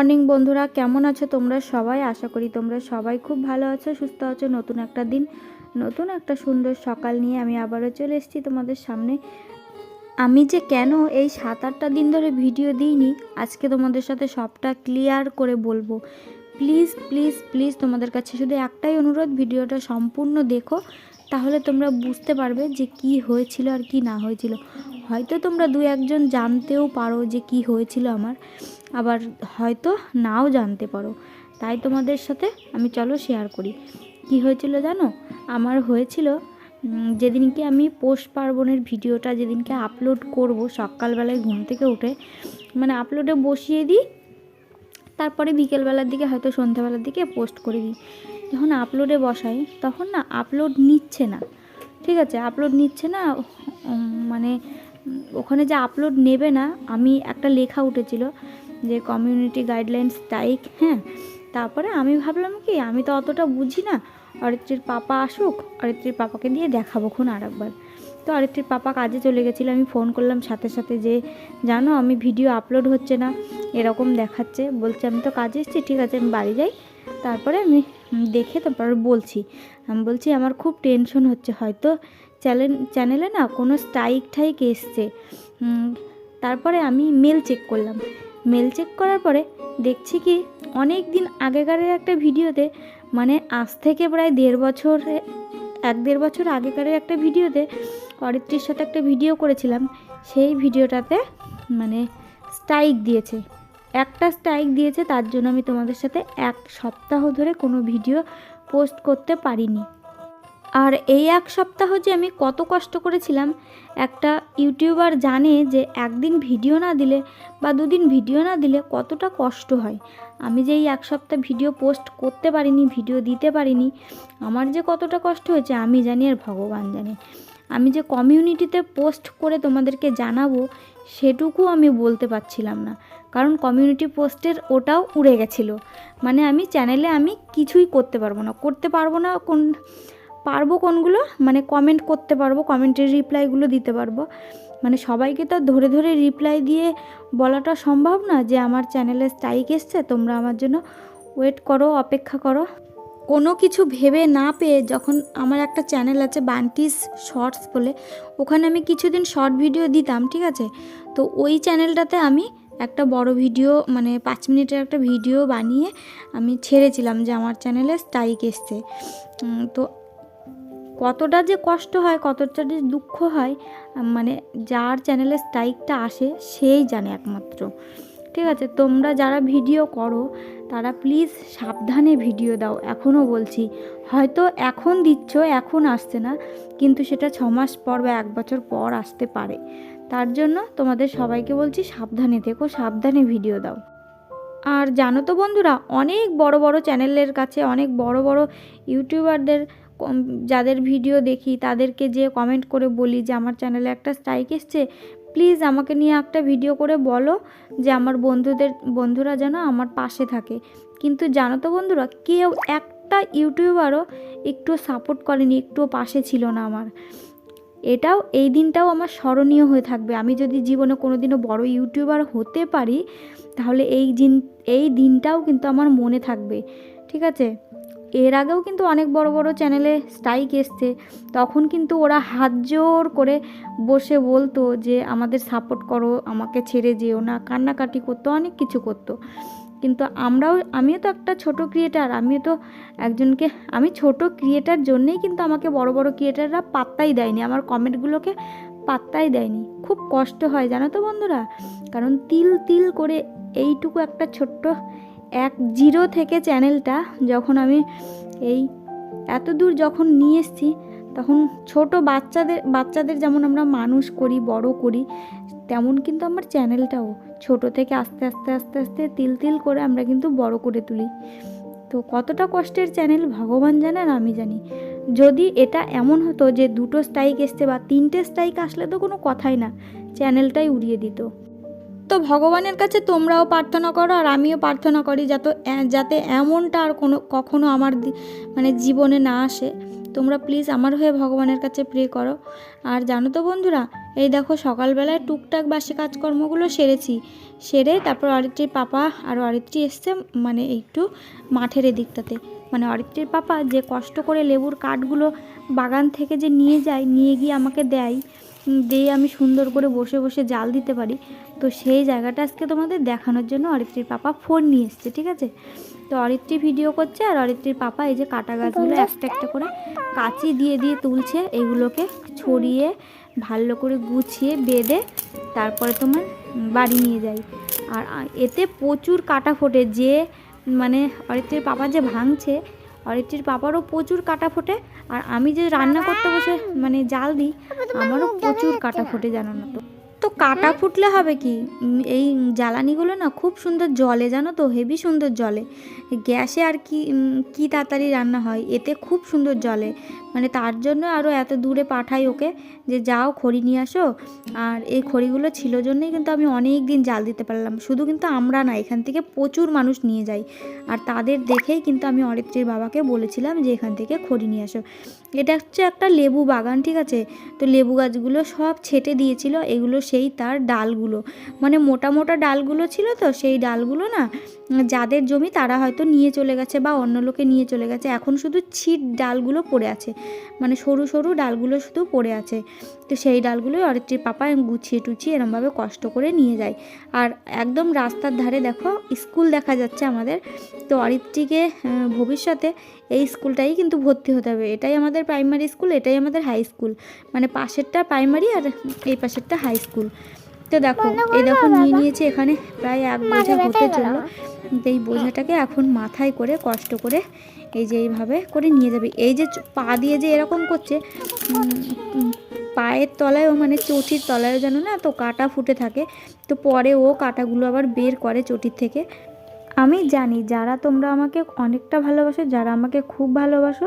Morning বন্ধুরা, কেমন আছো তোমরা সবাই? আশা করি তোমরা সবাই খুব ভালো আছো, সুস্থ আছো। নতুন একটা দিন, নতুন একটা সুন্দর সকাল নিয়ে আমি আবারও চলে এসেছি তোমাদের সামনে। আমি যে কেন এই সাত আটটা দিন ধরে ভিডিও দিইনি, আজকে তোমাদের সাথে সবটা ক্লিয়ার করে বলব। প্লিজ প্লিজ প্লিজ তোমাদের কাছে শুধু একটাই অনুরোধ, ভিডিওটা সম্পূর্ণ দেখো, তাহলে তোমরা বুঝতে পারবে যে কি হয়েছিল আর কি না হয়েছিল। হয়তো তোমরা দু একজন জানতেও পারো যে কি হয়েছিল আমার, আবার হয়তো নাও জানতে পারো। তাই তোমাদের সাথে আমি চলো শেয়ার করি। কি হয়েছিল জানো? আমার হয়েছিল যেদিনকে আমি পৌষ পার্বণের ভিডিওটা যেদিনকে আপলোড করব সকালবেলায় ঘুম থেকে উঠে মানে আপলোডে বসিয়ে দিই, তারপরে বিকেলবেলার দিকে হয়তো সন্ধ্যাবেলার দিকে পোস্ট করে দিই। যখন আপলোডে বসাই, তখন না আপলোড নিচ্ছে না। ঠিক আছে আপলোড নিচ্ছে না মানে ওখানে যে আপলোড নেবে না, আমি একটা লেখা উঠেছিল যে কমিউনিটি গাইডলাইন স্ট্রাইক হ্যাঁ? তারপরে আমি ভাবলাম কি, আমি তো অতটা বুঝি না অরিত্রীর পাপা আসুক অরিত্রীর পাপাকে দিয়ে দেখাবো খুন আর একবার তো অরিত্রীর পাপা কাজে চলে গেছিল, আমি ফোন করলাম সাথে সাথে যে, জানো, আমি ভিডিও আপলোড হচ্ছে না, এরকম দেখাচ্ছে। বলছে, আমি তো কাজে এসেছি, ঠিক আছে, আমি বাড়ি যাই। তারপরে আমি দেখে তারপর বলছি, আমি বলছি, আমার খুব টেনশন হচ্ছে, হয়তো চ্যানেল চ্যানেলে না কোনো স্ট্রাইক ঠাইক এসছে। তারপরে আমি মেল চেক করলাম। মেল চেক করার পরে দেখছি কি অনেক দিন আগেকারের একটা ভিডিওতে মানে আজ থেকে প্রায় দেড় বছরে, এক দেড় বছর আগেকারের একটা ভিডিওতে অরিত্রীর সাথে একটা ভিডিও করেছিলাম। সেই ভিডিওটাতে মানে স্ট্রাইক দিয়েছে। একটা স্ট্রাইক দিয়েছে, তার জন্য আমি তোমাদের সাথে এক সপ্তাহ ধরে কোনো ভিডিও পোস্ট করতে পারিনি। আর এই এক সপ্তাহ যে আমি কত কষ্ট করেছিলাম, একটা ইউটিউবার জানে যে একদিন ভিডিও না দিলে বা দুদিন ভিডিও না দিলে কতটা কষ্ট হয়। আমি যে এই এক সপ্তাহ ভিডিও পোস্ট করতে পারিনি, ভিডিও দিতে পারিনি, আমার যে কতটা কষ্ট হয়েছে আমি জানি আর ভগবান জানে। আমি যে কমিউনিটিতে পোস্ট করে তোমাদেরকে জানাব, সেটুকু আমি বলতে পারছিলাম না। কারণ কমিউনিটি পোস্টের ওটাও উড়ে গেছিল। মানে আমি চ্যানেলে আমি কিছুই করতে পারব না। করতে পারব না কোন পারব কোনগুলো? মানে কমেন্ট করতে পারব কমেন্টের রিপ্লাইগুলো দিতে পারব। মানে সবাইকে তো ধরে ধরে রিপ্লাই দিয়ে বলাটা সম্ভব না যে আমার চ্যানেলে স্ট্রাইক এসছে, তোমরা আমার জন্য ওয়েট করো, অপেক্ষা করো। কোনো কিছু ভেবে না পেয়ে যখন আমার একটা চ্যানেল আছে বান্টিস শর্টস বলে, ওখানে আমি কিছুদিন শর্ট ভিডিও দিতাম, ঠিক আছে? তো ওই চ্যানেলটাতে আমি একটা বড় ভিডিও মানে পাঁচ মিনিটের একটা ভিডিও বানিয়ে আমি ছেড়েছিলাম যে আমার চ্যানেলে স্ট্রাইক এসছে। তো কতটা যে কষ্ট হয়, কতটা যে দুঃখ হয় মানে যার চ্যানেলে স্ট্রাইকটা আসে সেই জানে একমাত্র। ঠিক আছে, তোমরা যারা ভিডিও করো, তারা প্লিজ সাবধানে ভিডিও দাও। এখনও বলছি, হয়তো এখন দিচ্ছ, এখন আসছে না, কিন্তু সেটা ছ মাস পর বা এক বছর পর আসতে পারে। তার জন্য তোমাদের সবাইকে বলছি, সাবধানে থেকো, সাবধানে ভিডিও দাও। আর জানো তো বন্ধুরা, অনেক বড় বড় চ্যানেলের কাছে, অনেক বড় বড় ইউটিউবারদের যাদের ভিডিও দেখি তাদেরকে যে কমেন্ট করে বলি যে আমার চ্যানেলে একটা স্ট্রাইক এসছে। প্লিজ আমাকে নিয়ে একটা ভিডিও করে বলো যে আমার বন্ধুদের, বন্ধুরা যেন আমার পাশে থাকে। কিন্তু জানো তো বন্ধুরা, কেউ একটা ইউটিউবারও একটু সাপোর্ট করেনি, একটুও পাশে ছিল না আমার। এটাও, এই দিনটাও আমার স্মরণীয় হয়ে থাকবে। আমি যদি জীবনে কোনো দিনও বড় ইউটিউবার হতে পারি, তাহলে এই দিন এই দিনটাও কিন্তু আমার মনে থাকবে। ঠিক আছে? এর আগেও কিন্তু অনেক বড় বড় চ্যানেলে স্ট্রাইক এসছে। তখন কিন্তু ওরা হাত জোর করে বসে বলতো যে, আমাদের সাপোর্ট করো, আমাকে ছেড়ে যেও না, কান্নাকাটি করতো, অনেক কিছু করতো। কিন্তু আমরাও, আমিও তো একটা ছোট ক্রিয়েটার আমিও তো একজনকে, আমি ছোট ক্রিয়েটার জন্যেই কিন্তু আমাকে বড় বড় ক্রিয়েটাররা পাত্তাই দেয়নি, আমার কমেন্টগুলোকে পাত্তাই দেয়নি। খুব কষ্ট হয়, জানো তো বন্ধুরা? কারণ তিল তিল করে এইটুকু একটা ছোট্ট এক জিরো থেকে চ্যানেলটা যখন আমি এই এত দূর যখন নিয়ে এসেছি, তখন ছোট বাচ্চাদের বাচ্চাদের যেমন আমরা মানুষ করি, বড় করি, তেমন কিন্তু আমার চ্যানেলটাও ছোট থেকে আস্তে আস্তে আস্তে আস্তে তিল তিল করে আমরা কিন্তু বড় করে তুলি। তো কতটা কষ্টের চ্যানেল ভগবান জানে আর আমি জানি। যদি এটা এমন হতো যে দুটো স্ট্রাইক এসছে বা তিনটে স্ট্রাইক আসলে তো কোনো কথাই না, চ্যানেলটাই উড়িয়ে দিত। তো ভগবানের কাছে তোমরাও প্রার্থনা করো আর আমিও প্রার্থনা করি যাতে যাতে এমনটা আর কোনো, কখনো আমার মানে জীবনে না আসে। তোমরা প্লিজ আমার হয়ে ভগবানের কাছে প্রে করো। আর জানো তো বন্ধুরা, এই দেখো সকালবেলায় টুকটাক বাসি কাজকর্মগুলো সেরেছি। সেরে তারপর অরিত্রীর পাপা আর অরিত্রী এসছে মানে একটু মাঠের এদিকটাতে। মানে অরিত্রীর পাপা যে কষ্ট করে লেবুর কাঠগুলো বাগান থেকে যে নিয়ে যায়, নিয়ে গিয়ে আমাকে দেয় দিয়ে আমি সুন্দর করে বসে বসে জাল দিতে পারি। তো সেই জায়গাটা আজকে তোমাদের দেখানোর জন্য অরিত্রীর পাপা ফোন নিয়ে এসছে ঠিক আছে? তো অরিত্রী ভিডিও করছে আর অরিত্রীর পাপা এই যে কাটা গাছগুলো একটা একটা করে কাঁচি দিয়ে দিয়ে তুলছে এগুলোকে ছড়িয়ে ভালো করে গুছিয়ে বেঁধে তারপরে তোমার বাড়ি নিয়ে যাই আর এতে প্রচুর কাটা ফোটে যে মানে অরিত্রীর পাপা যে ভাঙছে অরিত্রীর পাপারও প্রচুর কাটা ফোটে। আর আমি যে রান্না করতে বসে মানে জাল দিই আমারও প্রচুর কাটা ফোটে জানো না তো। তো কাটা ফুটলে হবে কি? এই জ্বালানিগুলো না খুব সুন্দর জলে জানো তো? হেভি সুন্দর জলে গ্যাসে আর কি কি তাড়াতাড়ি রান্না হয়? এতে খুব সুন্দর জলে মানে তার জন্য আরও এত দূরে পাঠাই ওকে যে যাও খড়ি নিয়ে আসো। আর এই খড়িগুলো ছিল জন্যই কিন্তু আমি অনেক দিন জাল দিতে পারলাম। শুধু কিন্তু আমরা না, এখান থেকে প্রচুর মানুষ নিয়ে যাই। আর তাদের দেখেই কিন্তু আমি অরিত্রীর বাবাকে বলেছিলাম যে এখান থেকে খড়ি নিয়ে আসো। এটা হচ্ছে একটা লেবু বাগান, ঠিক আছে? তো লেবু গাছগুলো সব ছেটে দিয়েছিল, এগুলো সেই তার ডালগুলো। মানে মোটা মোটা ডালগুলো ছিল তো, সেই ডালগুলো না, যাদের জমি তারা হয়তো নিয়ে চলে গেছে বা অন্য লোকে নিয়ে চলে গেছে। এখন শুধু ছিট ডালগুলো পড়ে আছে। মানে সরু সরু ডালগুলো শুধু পড়ে আছে। তো সেই ডালগুলোই অরিত্রীর পাপা গুছিয়ে টুছিয়ে এরমভাবে কষ্ট করে নিয়ে যায়। আর একদম রাস্তার ধারে দেখো, স্কুল দেখা যাচ্ছে আমাদের। তো অরিত্রীকে ভবিষ্যতে এই স্কুলটাই কিন্তু ভর্তি হতে হবে। এটাই আমাদের প্রাইমারি স্কুল এটাই আমাদের হাই স্কুল মানে পাশেরটা প্রাইমারি আর এই পাশেরটা হাই স্কুল তো দেখো এই দেখো নিয়ে নিয়েছে এখানে প্রায় এক বোঝা হতে চলল তো এই বোঝাটাকে এখন মাথায় করে কষ্ট করে এই যে এইভাবে করে নিয়ে যাবে। এই যে পা দিয়ে যে এরকম করছে পায়ের তলায়ও মানে চটির তলায়ও যেন না তো কাটা ফুটে থাকে। তো পরে ও কাটাগুলো আবার বের করে চটির থেকে। আমি জানি যারা তোমরা আমাকে অনেকটা ভালোবাসো যারা আমাকে খুব ভালোবাসো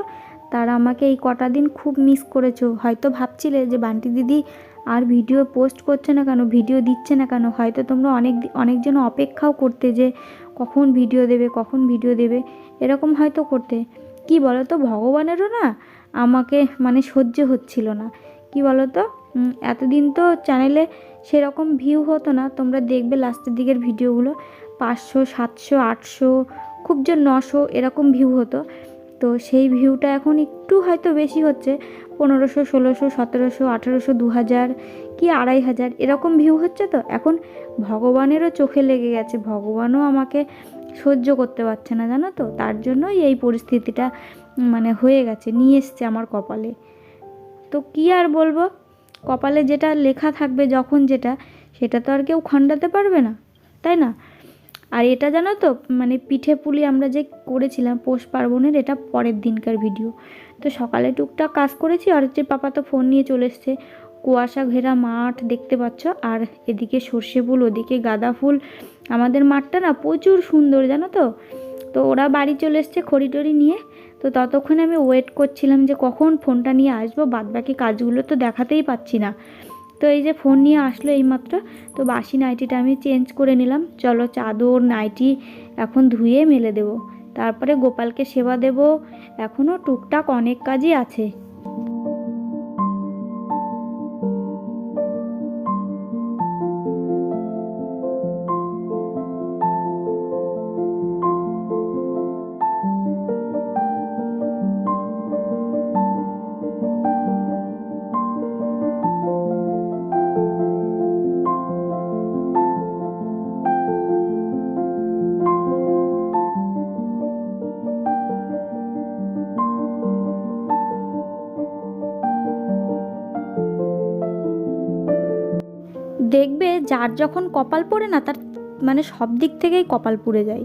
তারা আমাকে এই কটা দিন খুব মিস করেছ। হয়তো ভাবছিলে যে বান্টি দিদি আর ভিডিও পোস্ট করছে না কেন, ভিডিও দিচ্ছে না কেন? হয়তো তোমরা অনেক অনেকজন অপেক্ষাও করতে যে কখন ভিডিও দেবে, কখন ভিডিও দেবে, এরকম হয়তো করতে। কি বলো তো ভগবানেরও না আমাকে মানে সহ্য হচ্ছিল না। কি বলো তো এতদিন তো চ্যানেলে সেরকম ভিউ হতো না। তোমরা দেখবে লাস্টের দিকের ভিডিওগুলো পাঁচশো, সাতশো, আটশো, খুব যে নশো এরকম ভিউ হতো। তো সেই ভিউটা এখন একটু হয়তো বেশি হচ্ছে, পনেরোশো, ষোলোশো, সতেরোশো, আঠেরোশো দু হাজার কি আড়াই হাজার এরকম ভিউ হচ্ছে তো? এখন ভগবানেরও চোখে লেগে গেছে, ভগবানও আমাকে সহ্য করতে পারছে না, জানো তো? তার জন্যই এই পরিস্থিতিটা মানে হয়ে গেছে, নিয়ে এসছে আমার কপালে। তো কি আর বলব? কপালে যেটা লেখা থাকবে, যখন যেটা, সেটা তো আর কেউ খণ্ডাতে পারবে না, তাই না? আর এটা জানো তো মানে পিঠে পুলি আমরা যে করেছিলাম পৌষ পার্বণের, এটা পরের দিনকার ভিডিও তো সকালে টুকটাক কাজ করেছি, আর হচ্ছে পাপা তো ফোন নিয়ে চলে এসছে। কুয়াশা ঘেরা মাঠ দেখতে পাচ্ছ, আর এদিকে সর্ষে ফুল, ওদিকে গাঁদা ফুল। আমাদের মাঠটা না প্রচুর সুন্দর, জানো তো। তো ওরা বাড়ি চলে এসছে খড়ি টড়ি নিয়ে। তো ততক্ষণে আমি ওয়েট করছিলাম যে কখন ফোনটা নিয়ে আসব, বাদবাকি কাজগুলো তো দেখাতেই পাচ্ছি না। তো এই যে ফোন নিয়ে আসলো এইমাত্র, তো বাসি নাইটিটা আমি চেঞ্জ করে নিলাম। চলো চাদর নাইটি এখন ধুয়ে মেলে দেব। তারপরে গোপালকে সেবা দেব। এখনও টুকটাক অনেক কাজই আছে। দেখবে যার যখন কপাল পড়ে না, তার মানে সব দিক থেকেই কপাল পুড়ে যায়।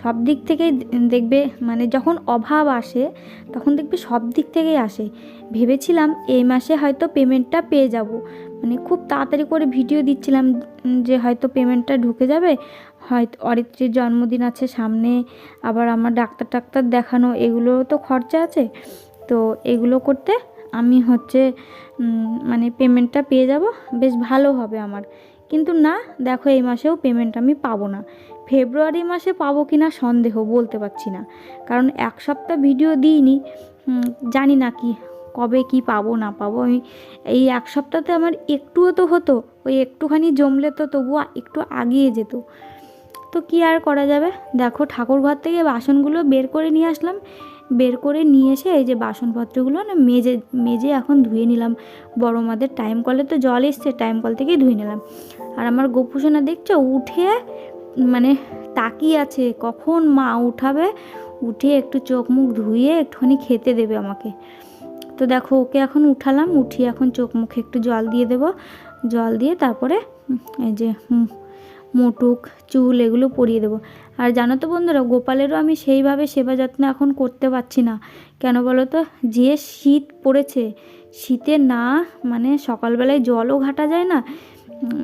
সব দিক থেকেই দেখবে মানে যখন অভাব আসে, তখন দেখবে সব দিক থেকেই আসে। ভেবেছিলাম এই মাসে হয়তো পেমেন্টটা পেয়ে যাব। মানে খুব তাড়াতাড়ি করে ভিডিও দিচ্ছিলাম যে হয়তো পেমেন্টটা ঢুকে যাবে। হয়তো অরিত্রীর জন্মদিন আছে, সামনে আবার আমার ডাক্তার টাক্তার দেখানো এগুলোও তো খরচা আছে। তো এগুলো করতে আমি হচ্ছে মানে পেমেন্টটা পেয়ে যাব, বেশ ভালো হবে আমার। কিন্তু না, দেখো এই মাসেও পেমেন্ট আমি পাবো না। ফেব্রুয়ারি মাসে পাবো কি না সন্দেহ, বলতে পারছি না। কারণ এক সপ্তাহ ভিডিও দিইনি জানি না কি, কবে কি পাবো, না পাবো। আমি এই এক সপ্তাহতে আমার একটুও তো হতো, ওই একটুখানি জমলে তো তবুও একটু আগিয়ে যেত। তো কি আর করা যাবে? দেখো ঠাকুর ঘর থেকে বাসনগুলো বের করে নিয়ে আসলাম বের করে নিয়ে এসে এই যে বাসনপত্রগুলো না মেজে মেজে এখন ধুয়ে নিলাম। বড় মাদের টাইম কলে তো জল এসছে টাইম কল থেকেই ধুয়ে নিলাম। আর আমার গোপুসোনা দেখছ? উঠে মানে তাকিয়ে আছে। কখন মা উঠাবে? উঠে একটু চোখ মুখ ধুয়ে একটুখানি খেতে দেবে আমাকে। তো দেখো, ওকে এখন উঠালাম, উঠিয়ে এখন চোখ মুখে একটু জল দিয়ে দেব। জল দিয়ে তারপরে এই যে মুটুক, চুল এগুলো পরিয়ে দেবো। আর জানো তো বন্ধুরা, গোপালেরও আমি সেইভাবে সেবা যত্ন এখন করতে পারছি না। কেন বলো তো? যে শীত পড়েছে, শীতে না মানে সকালবেলায় জলও ঘাটা যায় না।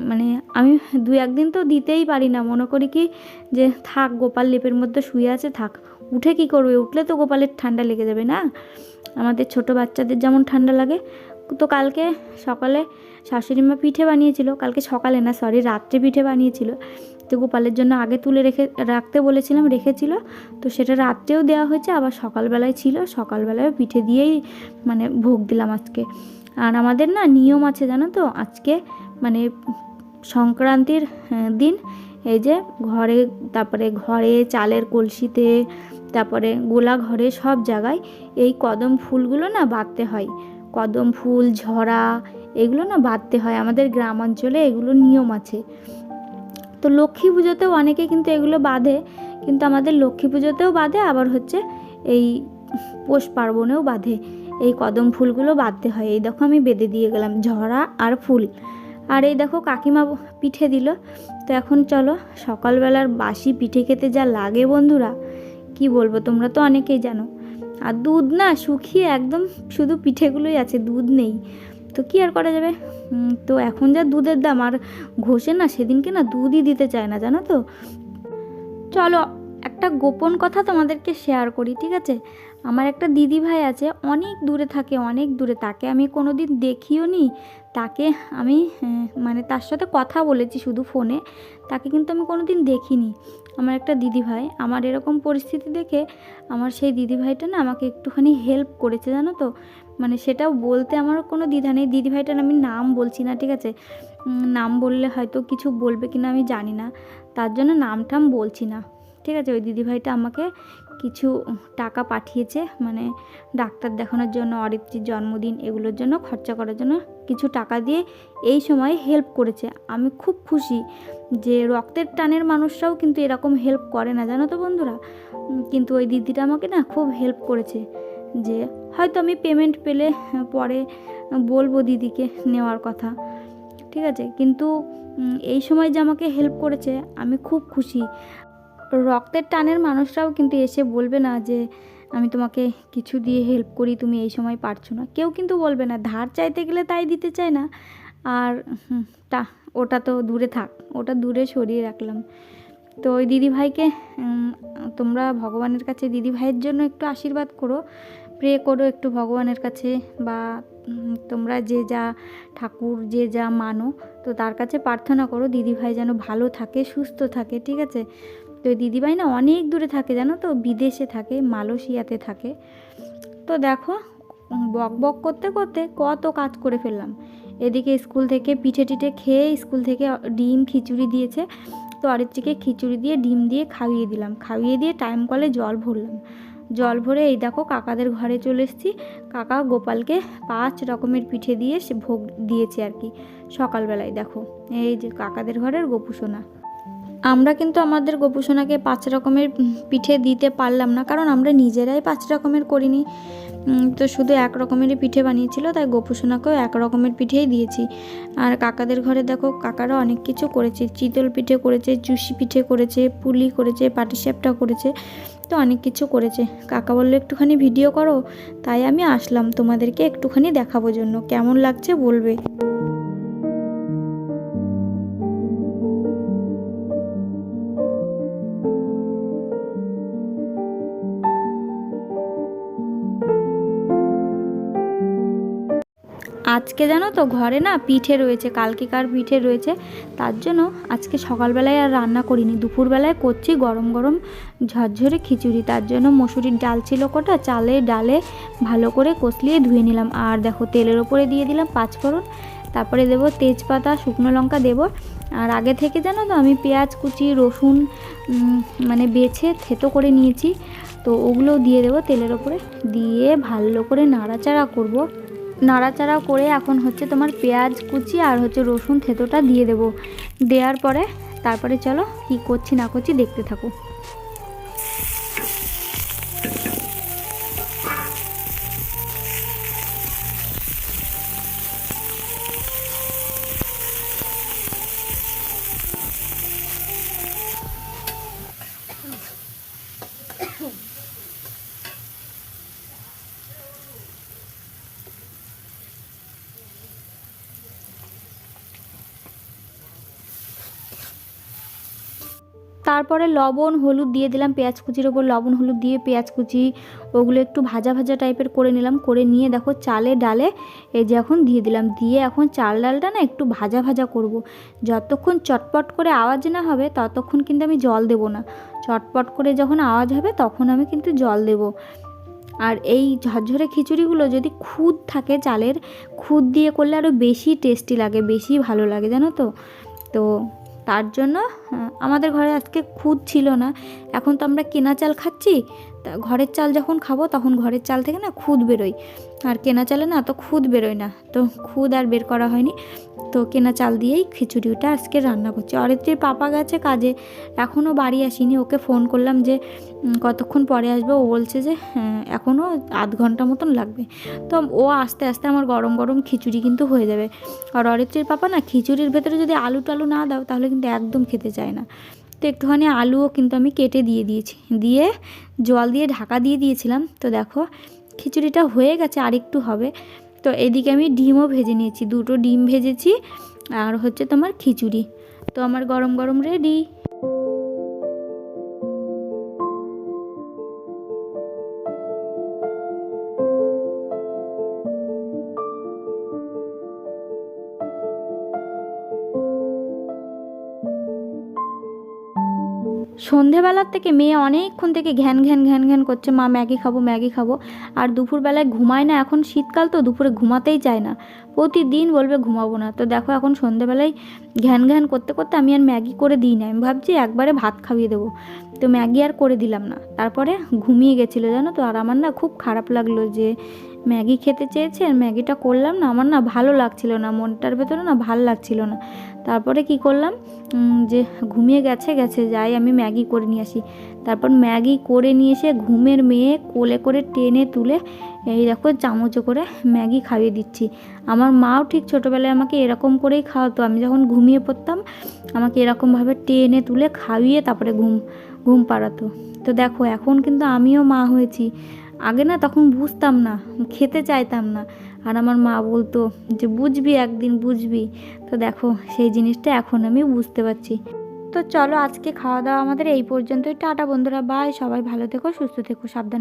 মানে আমি দু একদিন তো দিতেই পারি না। মনে করি কি যে, থাক গোপাল লেপের মধ্যে শুয়ে আছে, থাক। উঠে কি করবে? উঠলে তো গোপালের ঠান্ডা লেগে যাবে না? আমাদের ছোট বাচ্চাদের যেমন ঠান্ডা লাগে তো কালকে সকালে শাশুড়ি মা পিঠে বানিয়েছিল, কালকে সকালে না সরি রাত্রে পিঠে বানিয়েছিল। তো গোপালের জন্য আগে তুলে রেখে, রাখতে বলেছিলাম, রেখেছিল। তো সেটা রাত্রেও দেওয়া হয়েছে, আবার সকালবেলায় ছিল। সকালবেলায় পিঠে দিয়েই মানে ভোগ দিলাম আজকে। আর আমাদের না নিয়ম আছে, জানো তো? আজকে মানে সংক্রান্তির দিন এই যে ঘরে, তারপরে ঘরে, চালের কলসিতে, তারপরে গোলা ঘরে সব জায়গায় এই কদম ফুলগুলো না বাঁধতে হয়। কদম ফুল, ঝরা, এগুলো না বাঁধতে হয়। আমাদের গ্রাম অঞ্চলে এগুলো নিয়ম আছে। তো লক্ষ্মী পুজোতেও অনেকে কিন্তু এগুলো বাঁধে, কিন্তু আমাদের লক্ষ্মী পুজোতেও বাঁধে, আবার হচ্ছে এই পৌষ পার্বণেও বাঁধে। এই কদম ফুলগুলো বাঁধতে হয়। এই দেখো আমি বেঁধে দিয়ে গেলাম, ঝরা আর ফুল। আর এই দেখো কাকিমা পিঠে দিল। তো এখন চলো, সকালবেলার বাসি পিঠে খেতে যা লাগে বন্ধুরা। কি বলব, তোমরা তো অনেকেই জানো। আর দুধ না শুকিয়ে একদম শুধু পিঠেগুলোই আছে, দুধ নেই। তো কি আর করা যাবে? তো এখন যা দুধের দাম, আর ঘষে না সেদিনকে না দুধই দিতে চায় না, জানো তো? চলো, একটা গোপন কথা তোমাদেরকে শেয়ার করি, ঠিক আছে? আমার একটা দিদি ভাই আছে, অনেক দূরে থাকে, অনেক দূরে। তাকে আমি কোনো দিন দেখিও নি। তাকে আমি মানে তার সাথে কথা বলেছি শুধু ফোনে। তাকে কিন্তু আমি কোনো দিন দেখিনি। আমার একটা দিদিভাই। আমার এরকম পরিস্থিতি দেখে আমার সেই দিদিভাইটা না আমাকে একটুখানি হেল্প করেছে, জানো তো? মানে সেটাও বলতে আমার কোনো দ্বিধা নেই। দিদিভাইটার আমি নাম বলছি না, ঠিক আছে? নাম বললে হয়তো কিছু বলবে কিনা আমি জানি না। তার জন্য নাম টাম বলছি না। ঠিক আছে? ওই দিদিভাইটা আমাকে কিছু টাকা পাঠিয়েছে মানে ডাক্তার দেখানোর জন্য, অরিত্রির জন্মদিন এগুলোর জন্য, খরচা করার জন্য কিছু টাকা দিয়ে এই সময় হেল্প করেছে। আমি খুব খুশি যে রক্তের টানের মানুষরাও কিন্তু এরকম হেল্প করে না, জানো তো বন্ধুরা? কিন্তু ওই দিদিটা আমাকে না খুব হেল্প করেছে যে হয়তো আমি পেমেন্ট পেলে পরে বলব দিদিকে নেওয়ার কথা, ঠিক আছে? কিন্তু এই সময় যে আমাকে হেল্প করেছে, আমি খুব খুশি। রক্তের টানের মানুষরাও কিন্তু এসে বলবে না যে, আমি তোমাকে কিছু দিয়ে হেল্প করি, তুমি এই সময় পারছ না। কেউ কিন্তু বলবে না। ধার চাইতে গেলে তাই দিতে চায় না। আর তা, ওটা তো দূরে থাক, ওটা দূরে সরিয়ে রাখলাম। তো ওই দিদিভাইকে তোমরা ভগবানের কাছে দিদিভাইয়ের জন্য একটু আশীর্বাদ করো। প্রে করো একটু ভগবানের কাছে বা তোমরা যে যা ঠাকুর, যে যা মানো, তো তার কাছে প্রার্থনা করো দিদিভাই যেন ভালো থাকে, সুস্থ থাকে, ঠিক আছে? তো দিদিভাই না অনেক দূরে থাকে, জানো তো? বিদেশে থাকে, মালয়েশিয়াতে থাকে। তো দেখো, বক বক করতে করতে কত কাজ করে ফেললাম। এদিকে স্কুল থেকে পিঠে টিঠে খেয়ে স্কুল থেকে ডিম খিচুড়ি দিয়েছে। তো অরিত্রিকে খিচুড়ি দিয়ে, ডিম দিয়ে খাইয়ে দিলাম। খাইয়ে দিয়ে টাইম কলে জল ভরলাম। জল ভরে এই দেখো কাকাদের ঘরে চলে এসেছি। কাকা গোপালকে পাঁচ রকমের পিঠে দিয়ে সে ভোগ দিয়েছে আর কি। সকালবেলায় দেখো, এই যে কাকাদের ঘরের গোপুসোনা আমরা কিন্তু আমাদের গোপুসোনাকে পাঁচ রকমের পিঠে দিতে পারলাম না, কারণ আমরা নিজেরাই পাঁচ রকমের করিনি। তো শুধু এক রকমেরই পিঠে বানিয়েছিল, তাই গোপুসোনাকেও এক রকমের পিঠেই দিয়েছি। আর কাকাদের ঘরে দেখো, কাকারা অনেক কিছু করেছে, চিতল পিঠে করেছে চুষি পিঠে করেছে, পুলি করেছে, পাটিসাপটা করেছে, তো অনেক কিছু করেছে। কাকা বলল, একটুখানি ভিডিও করো। তাই আমি আসলাম, তোমাদেরকে একটুখানি দেখাবো জন্য। কেমন লাগছে বলবে? আজকে জানো তো ঘরে না পিঠে রয়েছে, কালকেকার পিঠে রয়েছে। তার জন্য আজকে সকালবেলায় আর রান্না করিনি, দুপুরবেলায় করছি গরম গরম ঝরঝরে খিচুড়ি। তার জন্য মসুরির ডাল ছিল কটা, চালে ডালে ভালো করে কষলিয়ে ধুয়ে নিলাম। আর দেখো তেলের ওপরে দিয়ে দিলাম পাঁচফোড়ন, তারপরে দেবো তেজপাতা, শুকনো লঙ্কা দেব। আর আগে থেকে জানো তো আমি পেঁয়াজ, কুচি, রসুন মানে বেছে থেতো করে নিয়েছি। তো ওগুলো দিয়ে দেবো তেলের ওপরে। দিয়ে ভালো করে নাড়াচাড়া করব। নাড়াচাড়া করে এখন হচ্ছে তোমার পেঁয়াজ কুচি আর হচ্ছে রসুন থেতোটা দিয়ে দেব। দেওয়ার পরে তারপরে চলো কি করছি না করছি দেখতে থাকো। তারপরে লবণ, হলুদ দিয়ে দিলাম পেঁয়াজ কুচির ওপর লবণ, হলুদ দিয়ে পেঁয়াজ কুচি, ওগুলো একটু ভাজা ভাজা টাইপের করে নিলাম, করে নিয়ে দেখো চালে, ডালে এই যে এখন দিয়ে দিলাম। দিয়ে এখন চাল ডালটা না একটু ভাজা ভাজা করব। যতক্ষণ চটপট করে আওয়াজ না হবে, ততক্ষণ কিন্তু আমি জল দেব না। চটপট করে যখন আওয়াজ হবে, তখন আমি কিন্তু জল দেব। আর এই ঝরঝরে খিচুড়িগুলো যদি খুদ থাকে চালের, খুদ দিয়ে করলে আরও বেশি টেস্টি লাগে, বেশি ভালো লাগে, জানো তো? তো তার জন্য আমাদের ঘরে আজকে খুদ ছিল না। এখন তো আমরা কেনা চাল খাচ্ছি তা ঘরের চাল যখন খাব তখন ঘরের চাল থেকে না খুদ বেরোয়। আর কেনা চালে না তো খুদ বেরোয় না তো খুদ আর বের করা হয়নি। তো কেনা চাল দিয়েই খিচুড়িটা আজকে রান্না করছি। অরিত্রীর পাপা গেছে কাজে এখনও বাড়ি আসিনি। ওকে ফোন করলাম যে কতক্ষণ পরে আসবে? ও বলছে যে হ্যাঁ, এখনও আধ ঘণ্টা মতন লাগবে। তো ও আস্তে আস্তে আমার গরম গরম খিচুড়ি কিন্তু হয়ে যাবে। আর অরিত্রীর পাপা না খিচুড়ির ভেতরে যদি আলু টালু না দাও তাহলে কিন্তু একদম খেতে চায় না। তো একটুখানি আলুও কিন্তু আমি কেটে দিয়ে দিয়েছি। দিয়ে জল দিয়ে ঢাকা দিয়ে দিয়েছিলাম। তো দেখো খিচুড়িটা হয়ে গেছে, আর একটু হবে। তো এদিকে আমি ডিমও ভেজে নিয়েছি। দুটো ডিম ভেজেছি, আর হচ্ছে তোমার খিচুড়ি। তো আমার গরম গরম রেডি। সন্ধেবেলার থেকে মেয়ে অনেকক্ষণ থেকে ঘ্যান ঘ্যান ঘ্যান ঘ্যান করছে, মা, ম্যাগি খাব ম্যাগি খাব। আর দুপুরবেলায় ঘুমায় না, এখন শীতকাল তো, দুপুরে ঘুমাতেই চায় না। প্রতিদিন বলবে, ঘুমাবো না। তো দেখো এখন সন্ধেবেলায় ঘ্যান ঘ্যান করতে করতে আমি আর ম্যাগি করে দিই না। আমি ভাবছি একবারে ভাত খাইয়ে দেবো। তো ম্যাগি আর করে দিলাম না। তারপরে ঘুমিয়ে গেছিল, জানো তো? আর আমার না খুব খারাপ লাগল যে ম্যাগি খেতে চেয়েছে আর ম্যাগিটা করলাম না, আমার না ভালো লাগছিল না, মনটার ভেতরে না ভালো লাগছিল না। তারপরে কি করলাম? যে ঘুমিয়ে গেছে গেছে, যাই আমি ম্যাগি করে নিয়ে আসি। তারপর ম্যাগি করে নিয়ে এসে ঘুমের মেয়ে কোলে করে টেনে তুলে এই দেখো চামচে করে ম্যাগি খাইয়ে দিচ্ছি। আমার মাও ঠিক ছোটোবেলায় আমাকে এরকম করেই খাওয়াতো। আমি যখন ঘুমিয়ে পড়তাম, আমাকে এরকমভাবে টেনে তুলে খাইয়ে তারপরে ঘুম ঘুম পাড়াতো। তো দেখো, এখন কিন্তু আমিও মা হয়েছি। আগে না তখন বুঝতাম না, খেতে চাইতাম না। আর আমার মা বলতো যে, বুঝবি একদিন, বুঝবি। তো দেখো, সেই জিনিসটা এখন আমি বুঝতে পারছি। তো চলো আজকে খাওয়া দাওয়া আমাদের এই পর্যন্তই। টাটা বন্ধুরা বাই সবাই ভালো থেকো, সুস্থ থেকো, সাবধান।